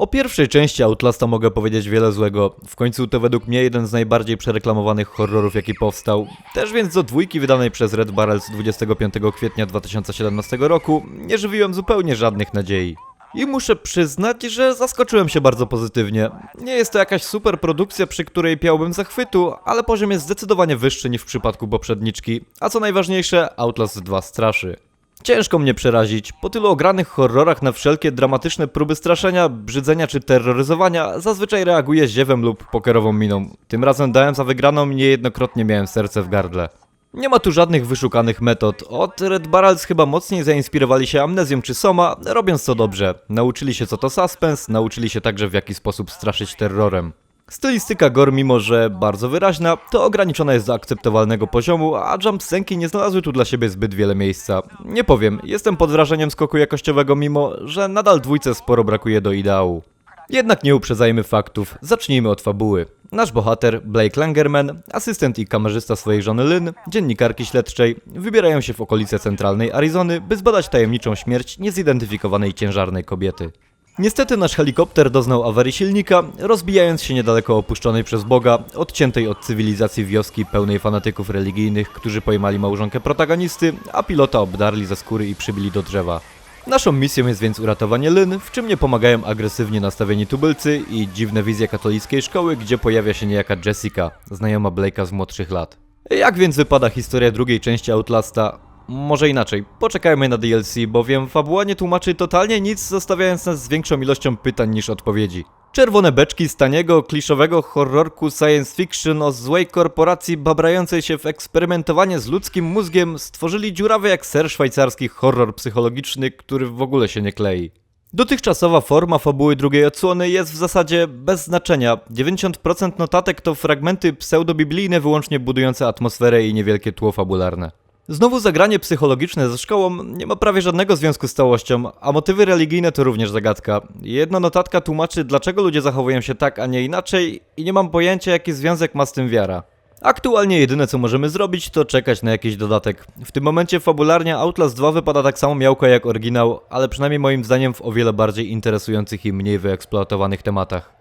O pierwszej części Outlasta mogę powiedzieć wiele złego. W końcu to według mnie jeden z najbardziej przereklamowanych horrorów jaki powstał. Też więc do dwójki wydanej przez Red Barrels 25 kwietnia 2017 roku nie żywiłem zupełnie żadnych nadziei. I muszę przyznać, że zaskoczyłem się bardzo pozytywnie. Nie jest to jakaś super produkcja, przy której piałbym zachwytu, ale poziom jest zdecydowanie wyższy niż w przypadku poprzedniczki. A co najważniejsze, Outlast 2 straszy. Ciężko mnie przerazić. Po tylu ogranych horrorach na wszelkie dramatyczne próby straszenia, brzydzenia czy terroryzowania, zazwyczaj reaguję ziewem lub pokerową miną. Tym razem dałem za wygraną i niejednokrotnie miałem serce w gardle. Nie ma tu żadnych wyszukanych metod. Od Red Barrels chyba mocniej zainspirowali się Amnezją czy Soma, robiąc to dobrze. Nauczyli się co to suspense, nauczyli się także w jaki sposób straszyć terrorem. Stylistyka gore, mimo że bardzo wyraźna, to ograniczona jest do akceptowalnego poziomu, a jumpscenki nie znalazły tu dla siebie zbyt wiele miejsca. Nie powiem, jestem pod wrażeniem skoku jakościowego, mimo że nadal dwójce sporo brakuje do ideału. Jednak nie uprzedzajmy faktów, zacznijmy od fabuły. Nasz bohater, Blake Langerman, asystent i kamerzysta swojej żony Lynn, dziennikarki śledczej, wybierają się w okolice centralnej Arizony, by zbadać tajemniczą śmierć niezidentyfikowanej ciężarnej kobiety. Niestety nasz helikopter doznał awarii silnika, rozbijając się niedaleko opuszczonej przez Boga, odciętej od cywilizacji wioski pełnej fanatyków religijnych, którzy pojmali małżonkę protagonisty, a pilota obdarli ze skóry i przybili do drzewa. Naszą misją jest więc uratowanie Lyn, w czym nie pomagają agresywnie nastawieni tubylcy i dziwne wizje katolickiej szkoły, gdzie pojawia się niejaka Jessica, znajoma Blake'a z młodszych lat. Jak więc wypada historia drugiej części Outlasta? Może inaczej, poczekajmy na DLC, bowiem fabuła nie tłumaczy totalnie nic, zostawiając nas z większą ilością pytań niż odpowiedzi. Czerwone beczki z taniego, kliszowego horrorku science fiction o złej korporacji babrającej się w eksperymentowanie z ludzkim mózgiem stworzyli dziurawy jak ser szwajcarski horror psychologiczny, który w ogóle się nie klei. Dotychczasowa forma fabuły drugiej odsłony jest w zasadzie bez znaczenia. 90% notatek to fragmenty pseudobiblijne wyłącznie budujące atmosferę i niewielkie tło fabularne. Znowu zagranie psychologiczne ze szkołą nie ma prawie żadnego związku z całością, a motywy religijne to również zagadka. Jedna notatka tłumaczy, dlaczego ludzie zachowują się tak, a nie inaczej i nie mam pojęcia, jaki związek ma z tym wiara. Aktualnie jedyne co możemy zrobić to czekać na jakiś dodatek. W tym momencie fabularnie Outlast 2 wypada tak samo miałko jak oryginał, ale przynajmniej moim zdaniem w o wiele bardziej interesujących i mniej wyeksploatowanych tematach.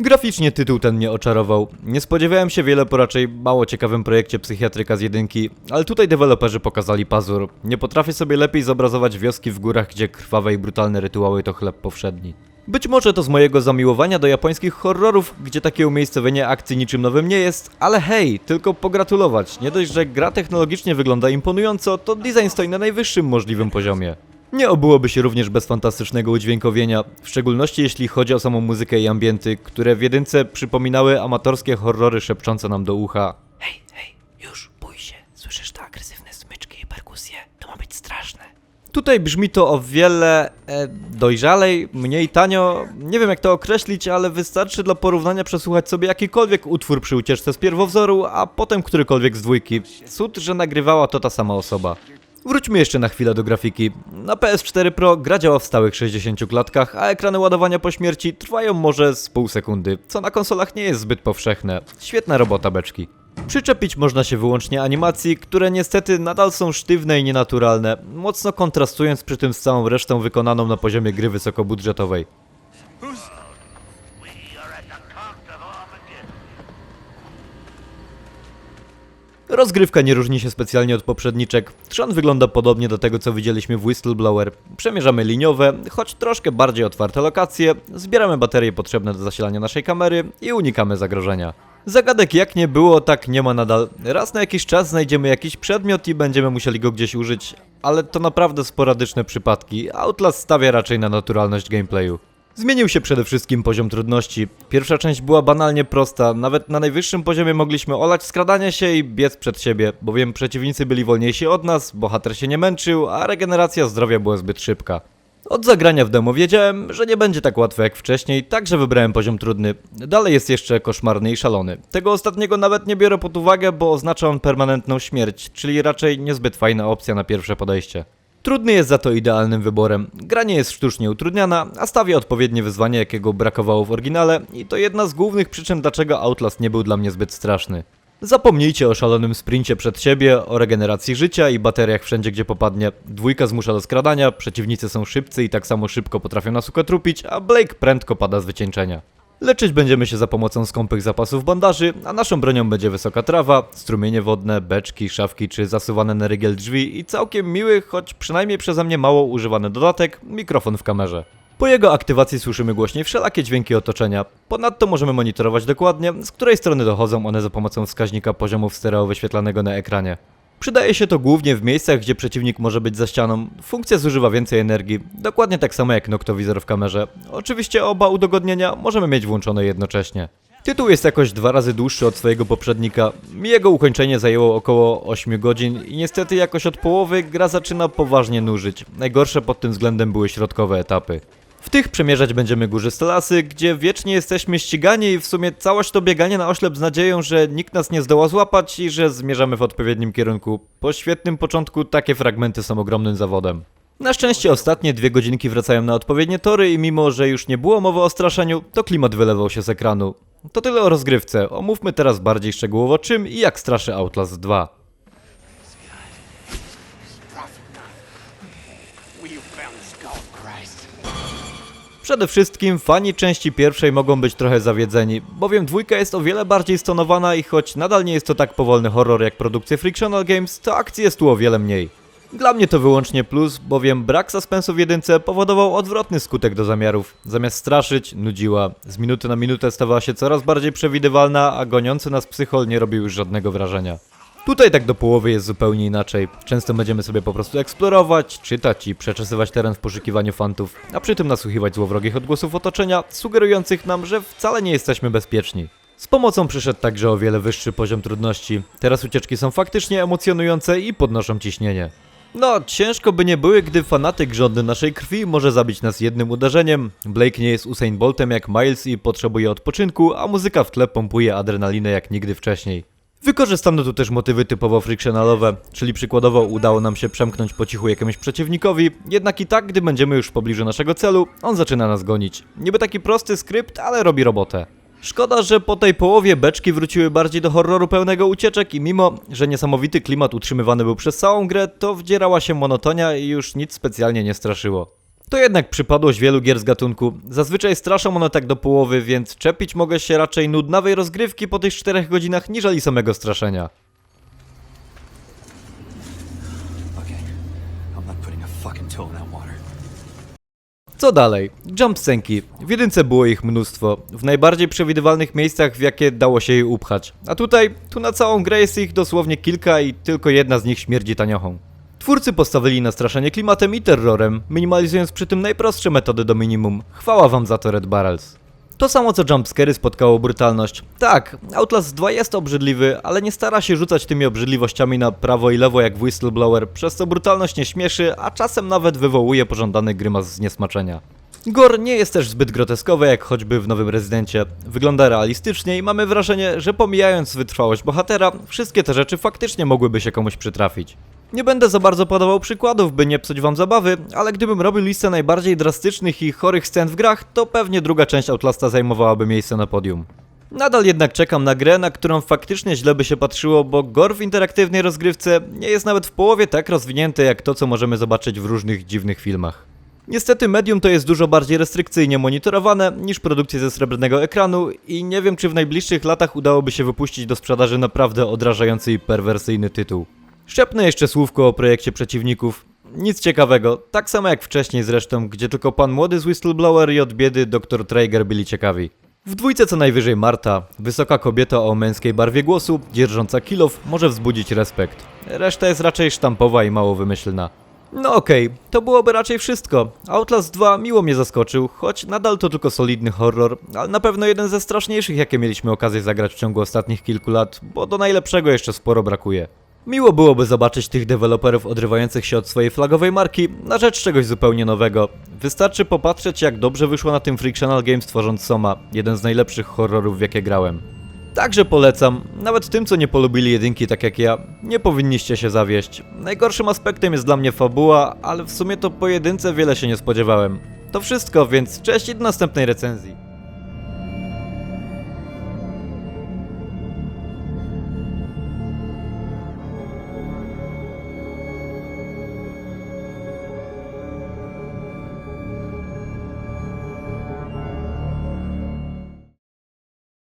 Graficznie tytuł ten mnie oczarował. Nie spodziewałem się wiele po raczej mało ciekawym projekcie psychiatryka z jedynki, ale tutaj deweloperzy pokazali pazur. Nie potrafię sobie lepiej zobrazować wioski w górach, gdzie krwawe i brutalne rytuały to chleb powszedni. Być może to z mojego zamiłowania do japońskich horrorów, gdzie takie umiejscowienie akcji niczym nowym nie jest, ale hej, tylko pogratulować. Nie dość, że gra technologicznie wygląda imponująco, to design stoi na najwyższym możliwym poziomie. Nie obyłoby się również bez fantastycznego udźwiękowienia, w szczególności jeśli chodzi o samą muzykę i ambienty, które w jedynce przypominały amatorskie horrory szepczące nam do ucha. Hej, hej, już, bój się. Słyszysz te agresywne smyczki i perkusje? To ma być straszne. Tutaj brzmi to o wiele e, dojrzalej, mniej tanio. Nie wiem jak to określić, ale wystarczy dla porównania przesłuchać sobie jakikolwiek utwór przy ucieczce z pierwowzoru, a potem którykolwiek z dwójki. Cud, że nagrywała to ta sama osoba. Wróćmy jeszcze na chwilę do grafiki. Na PS4 Pro gra działa w stałych 60 klatkach, a ekrany ładowania po śmierci trwają może z pół sekundy, co na konsolach nie jest zbyt powszechne. Świetna robota beczki. Przyczepić można się wyłącznie animacji, które niestety nadal są sztywne i nienaturalne, mocno kontrastując przy tym z całą resztą wykonaną na poziomie gry wysokobudżetowej. Rozgrywka nie różni się specjalnie od poprzedniczek. Trzon wygląda podobnie do tego, co widzieliśmy w Whistleblower. Przemierzamy liniowe, choć troszkę bardziej otwarte lokacje, zbieramy baterie potrzebne do zasilania naszej kamery i unikamy zagrożenia. Zagadek jak nie było, tak nie ma nadal. Raz na jakiś czas znajdziemy jakiś przedmiot i będziemy musieli go gdzieś użyć, ale to naprawdę sporadyczne przypadki. Outlast stawia raczej na naturalność gameplayu. Zmienił się przede wszystkim poziom trudności. Pierwsza część była banalnie prosta, nawet na najwyższym poziomie mogliśmy olać skradanie się i biec przed siebie, bowiem przeciwnicy byli wolniejsi od nas, bohater się nie męczył, a regeneracja zdrowia była zbyt szybka. Od zagrania w demo wiedziałem, że nie będzie tak łatwo jak wcześniej, także wybrałem poziom trudny. Dalej jest jeszcze koszmarny i szalony. Tego ostatniego nawet nie biorę pod uwagę, bo oznacza on permanentną śmierć, czyli raczej niezbyt fajna opcja na pierwsze podejście. Trudny jest za to idealnym wyborem. Gra nie jest sztucznie utrudniana, a stawia odpowiednie wyzwanie, jakiego brakowało w oryginale i to jedna z głównych przyczyn, dlaczego Outlast nie był dla mnie zbyt straszny. Zapomnijcie o szalonym sprincie przed siebie, o regeneracji życia i bateriach wszędzie gdzie popadnie. Dwójka zmusza do skradania, przeciwnicy są szybcy i tak samo szybko potrafią nas ukotrupić, a Blake prędko pada z wycieńczenia. Leczyć będziemy się za pomocą skąpych zapasów bandaży, a naszą bronią będzie wysoka trawa, strumienie wodne, beczki, szafki czy zasuwane na rygiel drzwi i całkiem miły, choć przynajmniej przeze mnie mało używany dodatek, mikrofon w kamerze. Po jego aktywacji słyszymy głośniej wszelakie dźwięki otoczenia. Ponadto możemy monitorować dokładnie, z której strony dochodzą one za pomocą wskaźnika poziomu stereo wyświetlanego na ekranie. Przydaje się to głównie w miejscach, gdzie przeciwnik może być za ścianą. Funkcja zużywa więcej energii, dokładnie tak samo jak noktowizor w kamerze. Oczywiście oba udogodnienia możemy mieć włączone jednocześnie. Tytuł jest jakoś dwa razy dłuższy od swojego poprzednika. Jego ukończenie zajęło około 8 godzin i niestety jakoś od połowy gra zaczyna poważnie nużyć. Najgorsze pod tym względem były środkowe etapy. W tych przemierzać będziemy górzyste lasy, gdzie wiecznie jesteśmy ścigani i w sumie całość to bieganie na oślep z nadzieją, że nikt nas nie zdoła złapać i że zmierzamy w odpowiednim kierunku. Po świetnym początku takie fragmenty są ogromnym zawodem. Na szczęście ostatnie dwie godzinki wracają na odpowiednie tory i mimo, że już nie było mowy o straszeniu, to klimat wylewał się z ekranu. To tyle o rozgrywce, omówmy teraz bardziej szczegółowo czym i jak straszy Outlast 2. We found. Christ. Przede wszystkim fani części pierwszej mogą być trochę zawiedzeni, bowiem dwójka jest o wiele bardziej stonowana i choć nadal nie jest to tak powolny horror jak produkcje Frictional Games, to akcji jest tu o wiele mniej. Dla mnie to wyłącznie plus, bowiem brak suspensu w jedynce powodował odwrotny skutek do zamiarów. Zamiast straszyć, nudziła. Z minuty na minutę stawała się coraz bardziej przewidywalna, a goniący nas psychol nie robił już żadnego wrażenia. Tutaj tak do połowy jest zupełnie inaczej. Często będziemy sobie po prostu eksplorować, czytać i przeczesywać teren w poszukiwaniu fantów, a przy tym nasłuchiwać złowrogich odgłosów otoczenia, sugerujących nam, że wcale nie jesteśmy bezpieczni. Z pomocą przyszedł także o wiele wyższy poziom trudności. Teraz ucieczki są faktycznie emocjonujące i podnoszą ciśnienie. No, ciężko by nie były, gdy fanatyk żądny naszej krwi może zabić nas jednym uderzeniem. Blake nie jest Usain Boltem jak Miles i potrzebuje odpoczynku, a muzyka w tle pompuje adrenalinę jak nigdy wcześniej. Wykorzystano tu też motywy typowo frictionalowe, czyli przykładowo udało nam się przemknąć po cichu jakiemuś przeciwnikowi, jednak i tak, gdy będziemy już w pobliżu naszego celu, on zaczyna nas gonić. Niby taki prosty skrypt, ale robi robotę. Szkoda, że po tej połowie beczki wróciły bardziej do horroru pełnego ucieczek i mimo, że niesamowity klimat utrzymywany był przez całą grę, to wdzierała się monotonia i już nic specjalnie nie straszyło. To jednak przypadłość wielu gier z gatunku. Zazwyczaj straszą one tak do połowy, więc czepić mogę się raczej nudnawej rozgrywki po tych 4 godzinach niżeli samego straszenia. Co dalej? Jump scenki. W jedynce było ich mnóstwo, w najbardziej przewidywalnych miejscach, w jakie dało się je upchać. A tutaj, tu na całą grę jest ich dosłownie kilka i tylko jedna z nich śmierdzi taniochą. Twórcy postawili na straszenie klimatem i terrorem, minimalizując przy tym najprostsze metody do minimum. Chwała wam za to Red Barrels. To samo co jumpscary spotkało brutalność. Tak, Outlast 2 jest obrzydliwy, ale nie stara się rzucać tymi obrzydliwościami na prawo i lewo jak Whistleblower, przez co brutalność nie śmieszy, a czasem nawet wywołuje pożądany grymas zniesmaczenia. Gore nie jest też zbyt groteskowy jak choćby w nowym Rezydencie. Wygląda realistycznie i mamy wrażenie, że pomijając wytrwałość bohatera, wszystkie te rzeczy faktycznie mogłyby się komuś przytrafić. Nie będę za bardzo podawał przykładów, by nie psuć wam zabawy, ale gdybym robił listę najbardziej drastycznych i chorych scen w grach, to pewnie druga część Outlasta zajmowałaby miejsce na podium. Nadal jednak czekam na grę, na którą faktycznie źle by się patrzyło, bo gore w interaktywnej rozgrywce nie jest nawet w połowie tak rozwinięte jak to, co możemy zobaczyć w różnych dziwnych filmach. Niestety medium to jest dużo bardziej restrykcyjnie monitorowane niż produkcje ze srebrnego ekranu i nie wiem czy w najbliższych latach udałoby się wypuścić do sprzedaży naprawdę odrażający i perwersyjny tytuł. Szczepnę jeszcze słówko o projekcie przeciwników. Nic ciekawego, tak samo jak wcześniej zresztą, gdzie tylko pan młody z Whistleblower i od biedy dr Traeger byli ciekawi. W dwójce co najwyżej Marta, wysoka kobieta o męskiej barwie głosu, dzierżąca kilof, może wzbudzić respekt. Reszta jest raczej sztampowa i mało wymyślna. No okej, to byłoby raczej wszystko. Outlast 2 miło mnie zaskoczył, choć nadal to tylko solidny horror, ale na pewno jeden ze straszniejszych, jakie mieliśmy okazję zagrać w ciągu ostatnich kilku lat, bo do najlepszego jeszcze sporo brakuje. Miło byłoby zobaczyć tych deweloperów odrywających się od swojej flagowej marki na rzecz czegoś zupełnie nowego. Wystarczy popatrzeć jak dobrze wyszło na tym Frictional Games tworząc Soma, jeden z najlepszych horrorów w jakie grałem. Także polecam, nawet tym co nie polubili jedynki tak jak ja, nie powinniście się zawieść. Najgorszym aspektem jest dla mnie fabuła, ale w sumie to po jedynce wiele się nie spodziewałem. To wszystko, więc cześć i do następnej recenzji.